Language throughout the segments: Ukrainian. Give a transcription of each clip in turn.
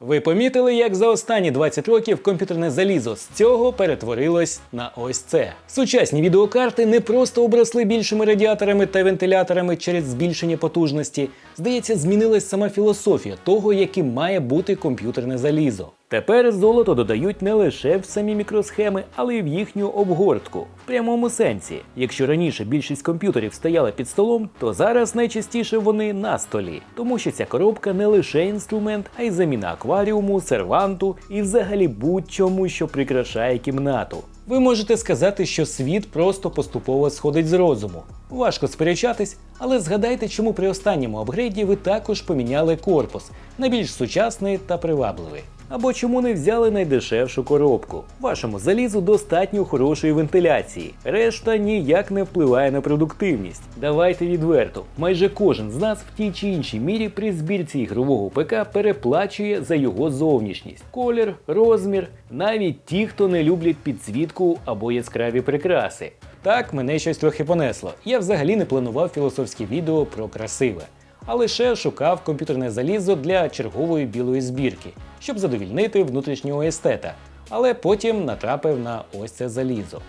Ви помітили, як за останні 20 років комп'ютерне залізо з цього перетворилось на ось це. Сучасні відеокарти не просто обросли більшими радіаторами та вентиляторами через збільшення потужності. Здається, змінилась сама філософія того, яким має бути комп'ютерне залізо. Тепер золото додають не лише в самі мікросхеми, але й в їхню обгортку. В прямому сенсі. Якщо раніше більшість комп'ютерів стояла під столом, то зараз найчастіше вони на столі. Тому що ця коробка не лише інструмент, а й заміна акваріуму, серванту і взагалі будь-чому, що прикрашає кімнату. Ви можете сказати, що світ просто поступово сходить з розуму. Важко сперечатись, але згадайте, чому при останньому апгрейді ви також поміняли корпус на більш сучасний та привабливий. Або чому не взяли найдешевшу коробку? Вашому залізу достатньо хорошої вентиляції. Решта ніяк не впливає на продуктивність. Давайте відверто. Майже кожен з нас в тій чи іншій мірі при збірці ігрового ПК переплачує за його зовнішність, колір, розмір, навіть ті, хто не люблять підсвітку або яскраві прикраси. Так, мене щось трохи понесло. Я взагалі не планував філософське відео про красиве а лише шукав комп'ютерне залізо для чергової білої збірки, щоб задовільнити внутрішнього естета, але потім натрапив на ось це залізо.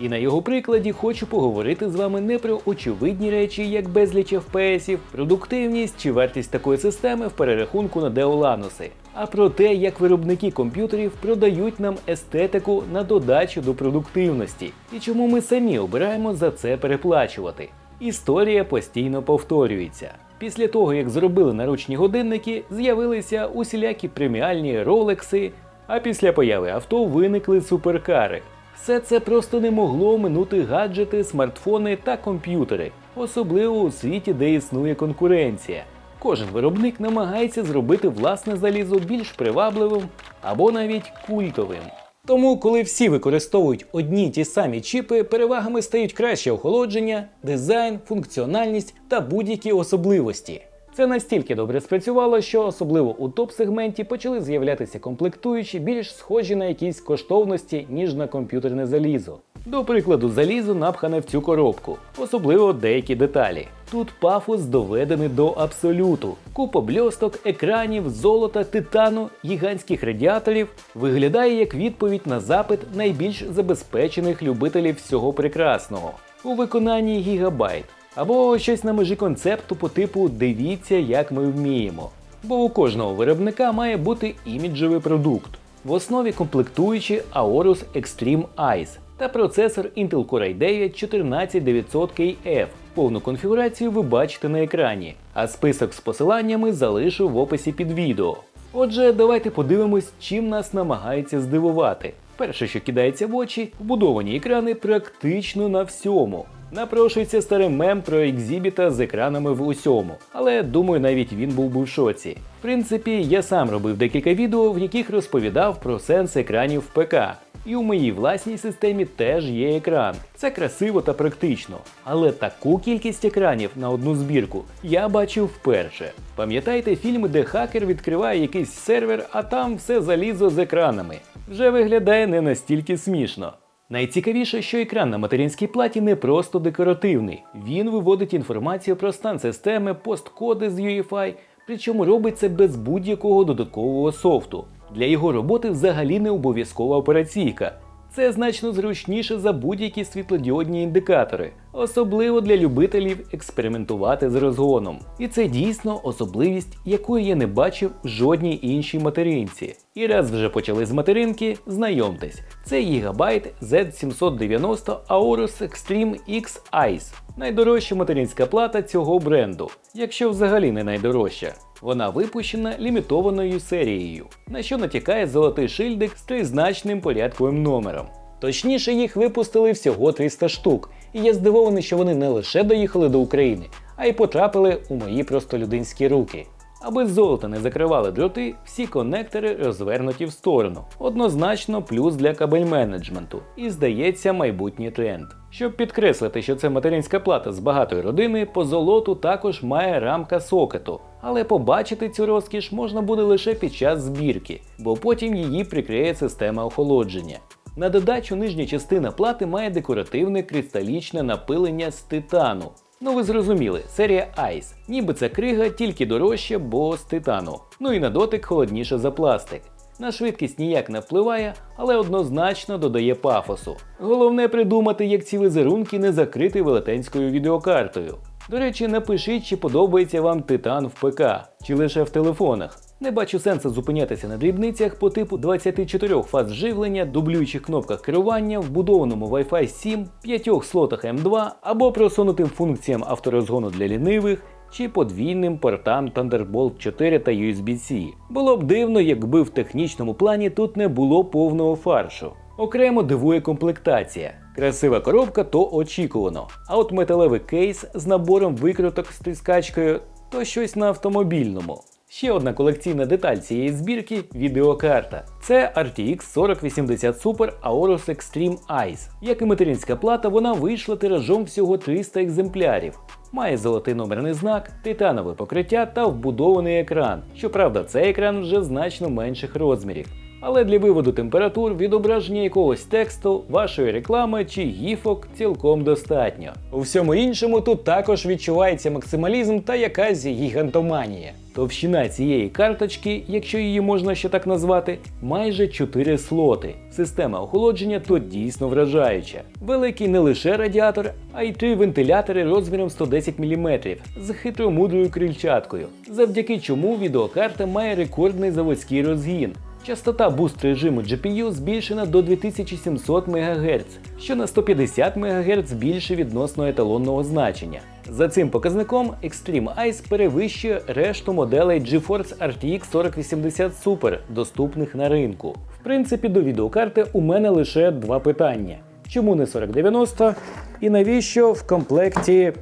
І на його прикладі хочу поговорити з вами не про очевидні речі, як безліч FPS, продуктивність чи вартість такої системи в перерахунку на деолануси, а про те, як виробники комп'ютерів продають нам естетику на додачу до продуктивності, і чому ми самі обираємо за це переплачувати. Історія постійно повторюється. Після того, як зробили наручні годинники, з'явилися усілякі преміальні ролекси, а після появи авто виникли суперкари. Все це просто не могло минути гаджети, смартфони та комп'ютери, особливо у світі, де існує конкуренція. Кожен виробник намагається зробити власне залізо більш привабливим або навіть культовим. Тому, коли всі використовують одні ті самі чіпи, перевагами стають краще охолодження, дизайн, функціональність та будь-які особливості. Це настільки добре спрацювало, що особливо у топ-сегменті почали з'являтися комплектуючі більш схожі на якісь коштовності, ніж на комп'ютерне залізо. До прикладу, залізо напхане в цю коробку, особливо деякі деталі. Тут пафос доведений до абсолюту. Купа бльосток, екранів, золота, титану, гігантських радіаторів виглядає як відповідь на запит найбільш забезпечених любителів всього прекрасного у виконанні гігабайт. Або щось на межі концепту по типу Дивіться, як ми вміємо. Бо у кожного виробника має бути іміджевий продукт. В основі комплектуючі Aorus Extreme Ice та процесор Intel Core i9 14900KF. Повну конфігурацію ви бачите на екрані, а список з посиланнями залишу в описі під відео. Отже, давайте подивимось, чим нас намагається здивувати. Перше, що кидається в очі, вбудовані екрани практично на всьому. Напрошується старий мем про екзібіта з екранами в усьому, але думаю, навіть він був би в шоці. В принципі, я сам робив декілька відео, в яких розповідав про сенс екранів в ПК. І у моїй власній системі теж є екран. Це красиво та практично. Але таку кількість екранів на одну збірку я бачив вперше. Пам'ятаєте фільми, де хакер відкриває якийсь сервер, а там все залізо з екранами. Вже виглядає не настільки смішно. Найцікавіше, що екран на материнській платі не просто декоративний. Він виводить інформацію про стан системи, посткоди з UEFI, причому робить це без будь-якого додаткового софту. Для його роботи взагалі не обов'язкова операційка. Це значно зручніше за будь-які світлодіодні індикатори, особливо для любителів експериментувати з розгоном. І це дійсно особливість, якої я не бачив в жодній іншій материнці. І раз вже почали з материнки, знайомтесь, це Gigabyte Z790 Aorus Extreme X Ice. Найдорожча материнська плата цього бренду, якщо взагалі не найдорожча. Вона випущена лімітованою серією, на що натякає золотий шильдик з тризначним порядковим номером. Точніше, їх випустили всього 300 штук, і я здивований, що вони не лише доїхали до України, а й потрапили у мої простолюдинські руки. Аби золото не закривали дроти, всі конектори розвернуті в сторону. Однозначно плюс для кабель менеджменту. І здається, майбутній тренд. Щоб підкреслити, що це материнська плата з багатої родини, по золоту також має рамка сокету. Але побачити цю розкіш можна буде лише під час збірки, бо потім її прикриє система охолодження. На додачу нижня частина плати має декоративне кристалічне напилення з титану. Ну ви зрозуміли, серія Ice. Ніби це крига, тільки дорожча, бо з титану. Ну і на дотик холодніше за пластик. На швидкість ніяк не впливає, але однозначно додає пафосу. Головне придумати, як ці візерунки не закрити велетенською відеокартою. До речі, напишіть, чи подобається вам титан в ПК, чи лише в телефонах. Не бачу сенсу зупинятися на дрібницях по типу 24 фаз живлення, дублюючих кнопках керування, вбудованому Wi-Fi 7, 5 слотах M2 або просунутим функціям авторозгону для лінивих. Чи подвійним портам Thunderbolt 4 та USB-C. Було б дивно, якби в технічному плані тут не було повного фаршу. Окремо дивує комплектація. Красива коробка то очікувано. А от металевий кейс з набором викруток з тискачкою то щось на автомобільному. Ще одна колекційна деталь цієї збірки відеокарта. Це RTX 4080 Super Aorus Extreme Ice. Як і материнська плата, вона вийшла тиражом всього 300 екземплярів. Має золотий номерний знак, титанове покриття та вбудований екран. Щоправда, цей екран вже значно менших розмірів. Але для виводу температур відображення якогось тексту, вашої реклами чи гіфок цілком достатньо. У всьому іншому тут також відчувається максималізм та якась гігантоманія. Товщина цієї карточки, якщо її можна ще так назвати, майже 4 слоти. Система охолодження тут дійсно вражаюча. Великий не лише радіатор, а й три вентилятори розміром 110 мм з хитромудрою крильчаткою, завдяки чому відеокарта має рекордний заводський розгін. Частота буст режиму GPU збільшена до 2700 МГц, що на 150 МГц більше відносно еталонного значення. За цим показником Extreme Ice перевищує решту моделей GeForce RTX 4080 Super, доступних на ринку. В принципі, до відеокарти у мене лише два питання: чому не 4090 і навіщо в комплекті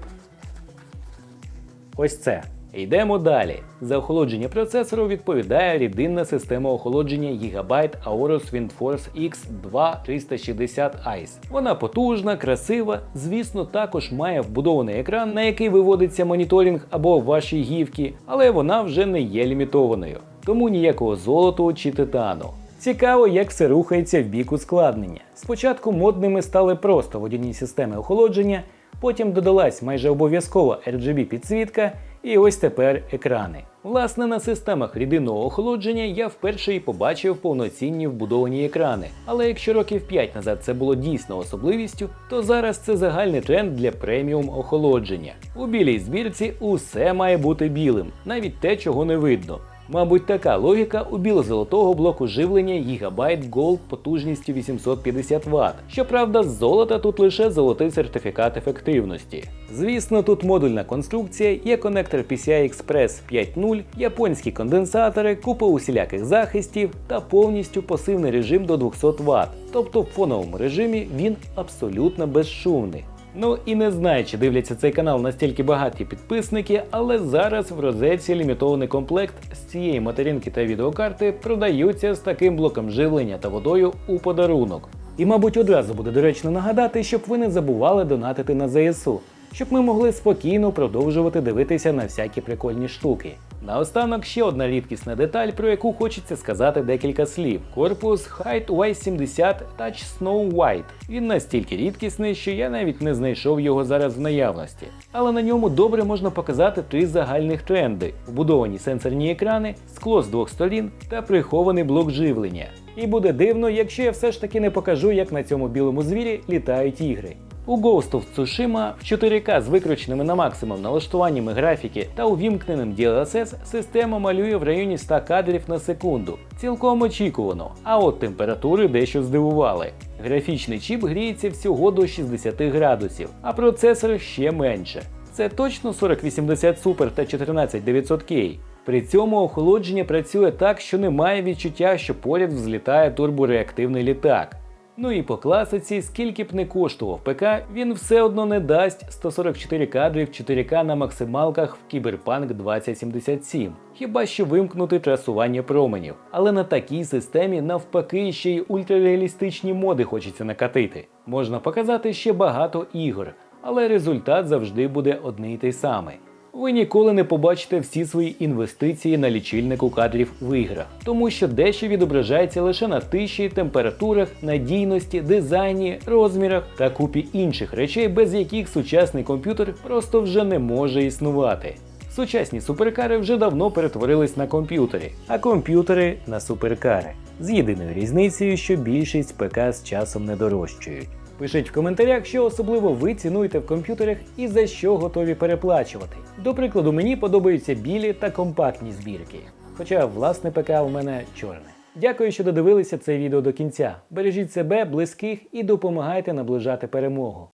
ось це? Йдемо далі. За охолодження процесору відповідає рідинна система охолодження Gigabyte Aorus WindForce X2 360 Ice. Вона потужна, красива, звісно, також має вбудований екран, на який виводиться моніторинг або ваші гівки, але вона вже не є лімітованою, тому ніякого золоту чи титану. Цікаво, як все рухається в бік ускладнення. Спочатку модними стали просто водяні системи охолодження, потім додалась майже обов'язкова RGB підсвітка. І ось тепер екрани. Власне, на системах рідинного охолодження я вперше і побачив повноцінні вбудовані екрани. Але якщо років 5 назад це було дійсно особливістю, то зараз це загальний тренд для преміум охолодження. У білій збірці усе має бути білим, навіть те, чого не видно. Мабуть, така логіка у біло-золотого блоку живлення Gigabyte Gold потужністю 850 Вт. Щоправда, з золота тут лише золотий сертифікат ефективності. Звісно, тут модульна конструкція, є конектор PCI Express 5.0, японські конденсатори, купа усіляких захистів та повністю пасивний режим до 200 Вт. Тобто в фоновому режимі він абсолютно безшумний. Ну і не знаю, чи дивляться цей канал настільки багаті підписники, але зараз в розетці лімітований комплект з цієї материнки та відеокарти продаються з таким блоком живлення та водою у подарунок. І, мабуть, одразу буде доречно нагадати, щоб ви не забували донатити на ЗСУ, щоб ми могли спокійно продовжувати дивитися на всякі прикольні штуки. Наостанок ще одна рідкісна деталь, про яку хочеться сказати декілька слів. Корпус Height Y70 Touch Snow White. Він настільки рідкісний, що я навіть не знайшов його зараз в наявності. Але на ньому добре можна показати три загальних тренди: вбудовані сенсорні екрани, скло з двох сторін та прихований блок живлення. І буде дивно, якщо я все ж таки не покажу, як на цьому білому звірі літають ігри. У Ghost of Tsushima в 4К з викрученими на максимум налаштуваннями графіки та увімкненим DLSS система малює в районі 100 кадрів на секунду. Цілком очікувано. А от температури дещо здивували. Графічний чіп гріється всього до 60 градусів, а процесор ще менше. Це точно 4080 Super та 14900K. При цьому охолодження працює так, що немає відчуття, що поряд взлітає турбореактивний літак. Ну і по класиці, скільки б не коштував ПК, він все одно не дасть 144 кадри в 4К на максималках в Cyberpunk 2077, хіба що вимкнути трасування променів. Але на такій системі навпаки ще й ультрареалістичні моди хочеться накатити. Можна показати ще багато ігор, але результат завжди буде одний й той самий. Ви ніколи не побачите всі свої інвестиції на лічильнику кадрів в іграх, тому що дещо відображається лише на тиші, температурах, надійності, дизайні, розмірах та купі інших речей, без яких сучасний комп'ютер просто вже не може існувати. Сучасні суперкари вже давно перетворились на комп'ютери, а комп'ютери на суперкари. З єдиною різницею, що більшість ПК з часом не дорожчають. Пишіть в коментарях, що особливо ви цінуєте в комп'ютерах і за що готові переплачувати. До прикладу, мені подобаються білі та компактні збірки. Хоча власне ПК у мене чорне. Дякую, що додивилися це відео до кінця. Бережіть себе, близьких і допомагайте наближати перемогу.